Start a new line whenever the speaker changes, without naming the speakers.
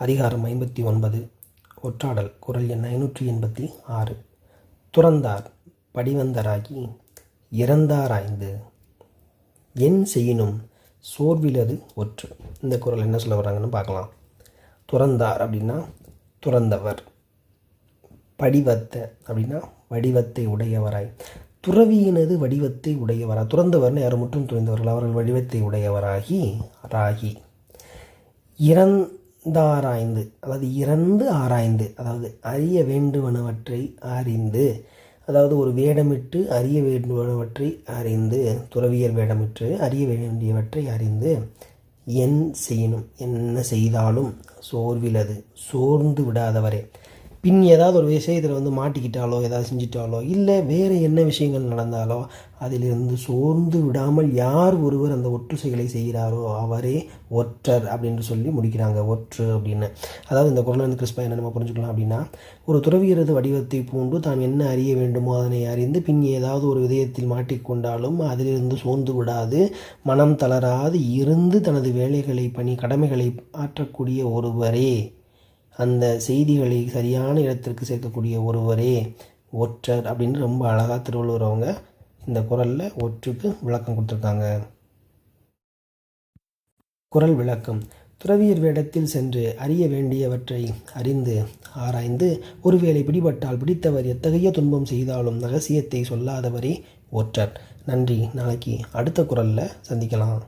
அதிகாரம் ஐம்பத்தி ஒன்பது. ஒற்றாடல் குரல் எண் ஐநூற்றி எண்பத்தி ஆறு. துறந்தார் படிவந்தராகி இறந்தாராய்ந்து. என் செய்யினும் சோர்விலது ஒற்று. இந்த குரல் என்ன சொல்ல வர்றாங்கன்னு பார்க்கலாம். துறந்தார் அப்படின்னா துறந்தவர். படிவத்த அப்படின்னா வடிவத்தை உடையவராய். துறவியினது வடிவத்தை உடையவரா? துறந்தவர்னு யாரும் மட்டும் துறந்தவர்கள்? அவர்கள் வடிவத்தை உடையவராகி ராகி. இறந் தாராய்ந்து அதாவது இறந்து ஆராய்ந்து அதாவது அறிய வேண்டுவனவற்றை அறிந்து அதாவது ஒரு வேடமிட்டு அறிய வேண்டுவனவற்றை அறிந்து துறவியர் வேடமிட்டு அறிய வேண்டியவற்றை அறிந்து என் செய்யணும் என்ன செய்தாலும் சோர்விலது சோர்ந்து விடாதவரே. பின் ஏதாவது ஒரு விஷயத்தில் வந்து மாட்டிக்கிட்டாலோ ஏதாவது செஞ்சிட்டாலோ இல்லை வேறு என்ன விஷயங்கள் நடந்தாலோ அதிலிருந்து சோர்ந்து விடாமல் யார் ஒருவர் அந்த ஒற்று செயலை செய்கிறாரோ அவரே ஒற்றர் அப்படின்னு சொல்லி முடிக்கிறாங்க. ஒற்று அப்படின்னு. அதாவது இந்த குரல் வந்து கிறிஸ்பா என்ன நம்ம புரிஞ்சுக்கலாம் அப்படின்னா ஒரு துறவியரது வடிவத்தை பூண்டு தான் என்ன அறிய வேண்டுமோ அதனை அறிந்து பின் ஏதாவது ஒரு விதயத்தில் மாட்டிக்கொண்டாலும் அதிலிருந்து சோர்ந்து விடாது மனம் தளராது இருந்து தனது வேலைகளை பணி கடமைகளை ஆற்றக்கூடிய ஒருவரே. அந்த செய்திகளை சரியான இடத்திற்கு சேர்க்கக்கூடிய ஒருவரே ஒற்றர் அப்படின்னு ரொம்ப அழகாக திருவள்ளுவர் அவங்க இந்த குரலில் ஒற்றுக்கு விளக்கம் கொடுத்துருக்காங்க. குரல் விளக்கம். துறவியர் வேடத்தில் சென்று அறிய வேண்டியவற்றை அறிந்து ஆராய்ந்து ஒருவேளை பிடிபட்டால் பிடித்தவர் எத்தகைய துன்பம் செய்தாலும் ரகசியத்தை சொல்லாதவரே ஒற்றர். நன்றி. நாளைக்கு அடுத்த குரலில் சந்திக்கலாம்.